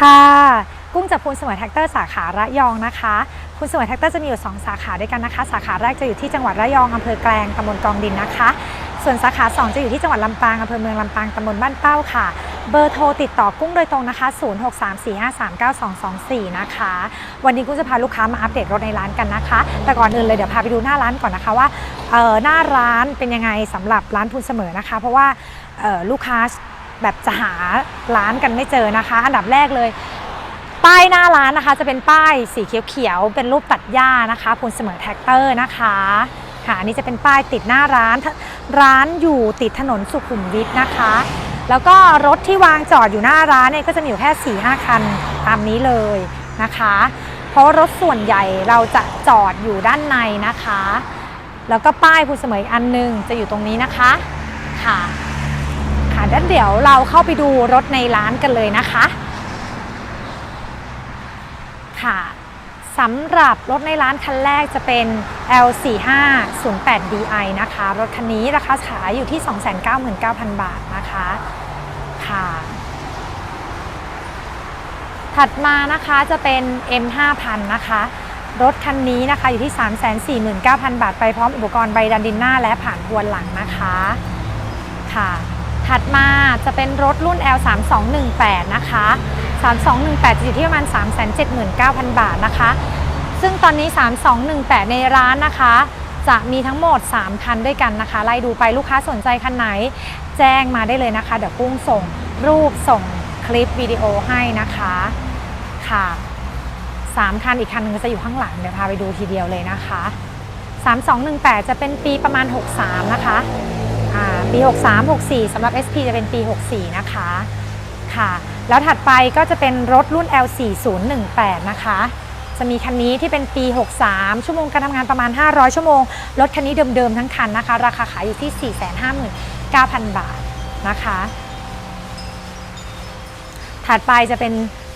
ค่ะ กุ้งจากพูนเสมอแท็กเตอร์สาขาระยองนะคะพูนเสมอแท็กเตอร์จะมีอยู่ 2 สาขาด้วยกันนะคะ สาขาแรกจะอยู่ที่จังหวัดระยองอำเภอแกลงตำบลกองดินนะคะ ส่วนสาขา 2 จะอยู่ที่จังหวัดลำปางอำเภอเมืองลำปางตำบลบ้านเป้าค่ะ เบอร์โทรติดต่อกุ้งโดยตรงนะคะ 0634539224 นะคะ วันนี้กุ้งจะพาลูกค้ามาอัปเดตรถในร้านกันนะคะ แต่ก่อนอื่นเลยเดี๋ยวพาไปดูหน้าร้านก่อนนะคะว่าเอ่อหน้าร้านเป็นยังไงสำหรับร้านพูนเสมอนะคะ เพราะว่าเอ่อลูกค้า แบบจะหาร้านกันไม่เจอนะคะ อันดับแรกเลย ป้ายหน้าร้านนะคะ จะเป็นป้ายสีเขียวๆเป็นรูปตัดหญ้านะคะพูนเสมอแท็กเตอร์นะคะค่ะอันนี้จะเป็นป้ายติดหน้าร้าน ร้านอยู่ติดถนนสุขุมวิทนะคะ แล้วก็รถที่วางจอดอยู่หน้าร้านเนี่ยก็จะมีอยู่แค่4ี่ห้าคันตามนี้เลยนะคะ เพราะรถส่วนใหญ่เราจะจอดอยู่ด้านในนะคะ แล้วก็ป้ายพูนเสมออีกอันหนึงจะอยู่ตรงนี้นะคะค่ะ ด้านเดี๋ยวเราเข้าไปดูรถในร้านกันเลยนะคะ ค่ะสำหรับรถในร้านคันแรกจะเป็น L4508DI นะคะ รถคันนี้ราคาขายอยู่ที่ 299,000 บาทนะคะ ค่ะ ถัดมานะคะจะเป็น M5000 นะคะ รถคันนี้นะคะอยู่ที่ 349,000 บาท ไปพร้อมอุปกรณ์ใบดันดินหน้าและผ่านทวนหลังนะคะ ค่ะ ถัดมาจะเป็นรถรุ่น L3218 นะคะ 3218 จะอยู่ที่ประมาณ 379,000 บาทนะคะ ซึ่งตอนนี้ 3218 ในร้านนะคะ จะมีทั้งหมด 3 คันด้วยกันนะคะ ไล่ดูไปลูกค้าสนใจคันไหน แจ้งมาได้เลยนะคะ เดี๋ยวกุ้งส่งรูปส่งคลิปวิดีโอให้นะคะค่ะ 3 คันอีกคันหนึงจะอยู่ข้างหลัง เดี๋ยวพาไปดูทีเดียวเลยนะคะ 3218 จะเป็นปีประมาณ 63 นะคะ ปี 63 64สำหรับ SP จะเป็นปี 64 นะคะค่ะแล้วถัดไปก็จะเป็นรถรุ่น L4018 นะคะจะมีคันนี้ที่เป็นปี 63 ชั่วโมงการทำงานประมาณ 500 ชั่วโมง รถคันนี้เดิมๆทั้งคันนะคะ ราคาขายอยู่ที่ 459,000 บาทนะคะ ถัดไปจะเป็น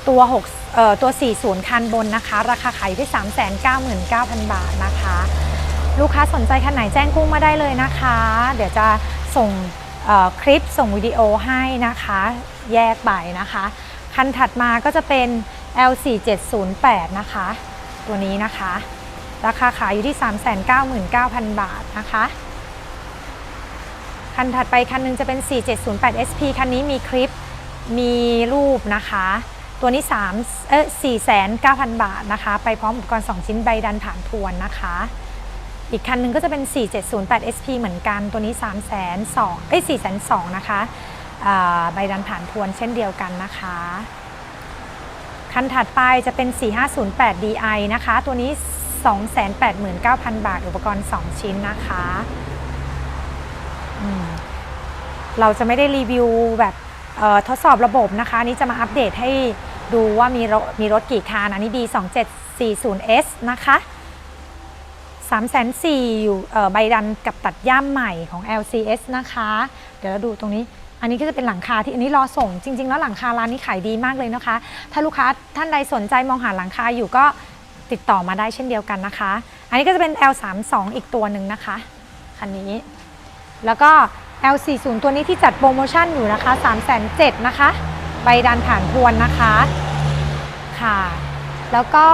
ตัว6เอ่อตัว 40 คันบนนะคะ ราคาขายอยู่ที่ 399,000 บาทนะคะ ลูกค้าสนใจคันไหนแจ้งกุ้งมาได้เลยนะคะ เดี๋ยวจะส่งคลิปส่งวิดีโอให้นะคะ แยกไปนะคะ คันถัดมาก็จะเป็น L4708 นะคะ ตัวนี้นะคะ ราคาขายอยู่ที่ 399,000 บาทนะคะ คันถัดไปคันหนึงจะเป็น 4708 SP คันนี้มีคลิปมีรูปนะคะ ตัวนี้3เออ4,900บาทนะคะ ไปพร้อมอุปกรณ์ 2 ชิ้นใบดันผ่านทวนนะคะ อีกคันหนึงก็จะเป็น 4708 SP เหมือนกัน ตัวนี้ 3 2 0 0 0เอ้ย4,200นะคะใบดันผ่านทวนเช่นเดียวกันนะคะ คันถัดไปจะเป็น 4508 DI นะคะ ตัวนี้ 289,000 บาท อุปกรณ์ 2 ชิ้นนะคะเราจะไม่ได้รีวิวแบบทดสอบระบบนะคะนนี้จะมาอัปเดตให้ดูว่ามีรถมีรถกี่คันอันนี้ D2740S นะคะ 3 4 0 0อยู่ใบดันกับตัดย่ามใหม่ของ LCS นะคะ เดี๋ยวเราดูตรงนี้อันนี้ก็จะเป็นหลังคาที่อันนี้รอส่ง จริง ๆ แล้วหลังคาร้านนี้ขายดีมากเลยนะคะ ถ้าลูกค้าท่านใดสนใจมองหาหลังคาอยู่ก็ติดต่อมาได้เช่นเดียวกันนะคะ อันนี้ก็จะเป็น L32 อีกตัวหนึ่งนะคะคันนี้ แล้วก็ L40 ตัวนี้ที่จัดโปรโมชั่นอยู่นะคะ3 7 0 0 0นะคะ ใบดันผ่านทวนนะคะค่ะ แล้วก็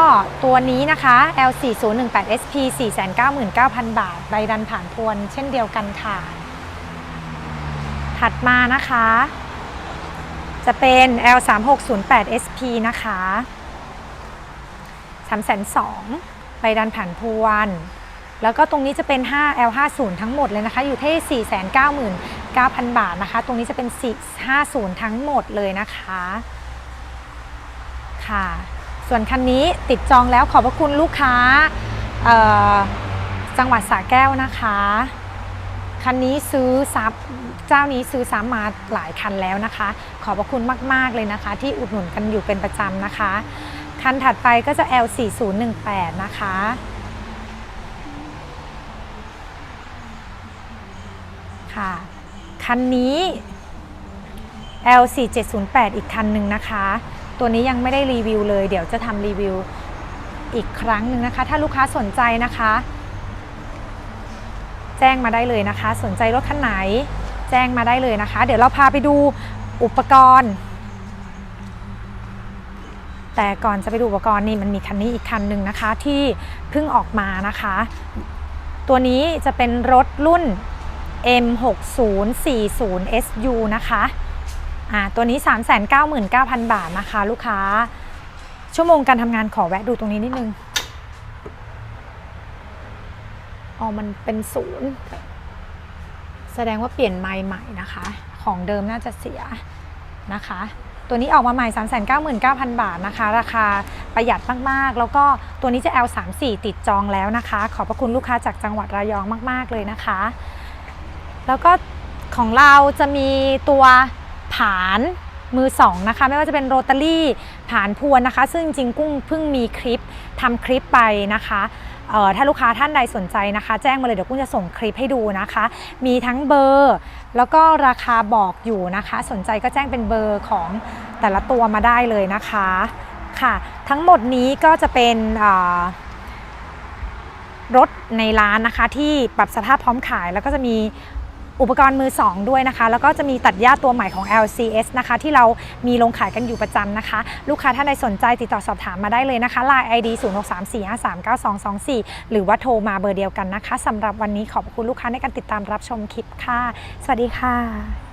ตัวนี้นะคะ L4018 SP 499,000 บาท ใบดันผ่านทวนเช่นเดียวกันค่ะ ถัดมานะคะ จะเป็น L3608 SP นะคะ302,000ใบดันผ่านทวน แล้วก็ตรงนี้จะเป็น 5 L50 ทั้งหมดเลยนะคะ อยู่ที่ 499,000 บาทนะคะ ตรงนี้จะเป็น 450 ทั้งหมดเลยนะคะ ค่ะ ส่วนคันนี้ติดจองแล้วขอบพระคุณลูกค้าจังหวัดสระแก้วนะคะ คันนี้ซื้อซับเจ้านี้ซื้อซ้ำมาหลายคันแล้วนะคะ ขอบพระคุณมาก ๆ เลยนะคะ ที่อุดหนุนกันอยู่เป็นประจำนะคะ คันถัดไปก็จะ L4018 นะคะค่ะคันนี้ L4708 อีกคันหนึ่งนะคะ ตัวนี้ยังไม่ได้รีวิวเลย เดี๋ยวจะทำรีวิวอีกครั้งหนึ่งนะคะ ถ้าลูกค้าสนใจนะคะ แจ้งมาได้เลยนะคะ สนใจรถคันไหน แจ้งมาได้เลยนะคะ เดี๋ยวเราพาไปดูอุปกรณ์ แต่ก่อนจะไปดูอุปกรณ์นี่มันมีคันนี้อีกคันหนึ่งนะคะ ที่เพิ่งออกมานะคะ ตัวนี้จะเป็นรถรุ่น M6040 SU นะคะ อ่าตัวนี้ 399,000 บาทนะคะลูกค้า ชั่วโมงการทำงานขอแวะดูตรงนี้นิดนึง อ๋อ มันเป็นศูนย์แสดงว่าเปลี่ยนไมล์ใหม่นะคะ ของเดิมน่าจะเสียนะคะ ตัวนี้ออกมาใหม่ 399,000 บาทนะคะ ราคาประหยัดมากๆ แล้วก็ตัวนี้จะ L34 ติดจองแล้วนะคะ ขอบพระคุณลูกค้าจากจังหวัดระยองมากๆเลยนะคะ แล้วก็ของเราจะมีตัว ผานมือสองนะคะไม่ว่าจะเป็นโรตารี่ผานพวนนะคะ ซึ่งจริงกุ้งเพิ่งมีคลิปทำคลิปไปนะคะถ้าลูกค้าท่านใดสนใจนะคะ แจ้งมาเลยเดี๋ยวกุ้งจะส่งคลิปให้ดูนะคะ มีทั้งเบอร์ แล้วก็ราคาบอกอยู่นะคะ สนใจก็แจ้งเป็นเบอร์ของแต่ละตัวมาได้เลยนะคะค่ะ ทั้งหมดนี้ก็จะเป็นรถในร้านนะคะที่ปรับสภาพพร้อมขายแล้วก็จะมี อุปกรณ์มือ 2 ด้วยนะคะ แล้วก็จะมีตัดหญ้าตัวใหม่ของ LCS นะคะ ที่เรามีลงขายกันอยู่ประจำนะคะ ลูกค้าท่านใดสนใจติดต่อสอบถามมาได้เลยนะคะ Line ID 0634539224 หรือว่าโทรมาเบอร์เดียวกันนะคะสำหรับวันนี้ขอบคุณลูกค้าในการติดตามรับชมคลิปค่ะ สวัสดีค่ะ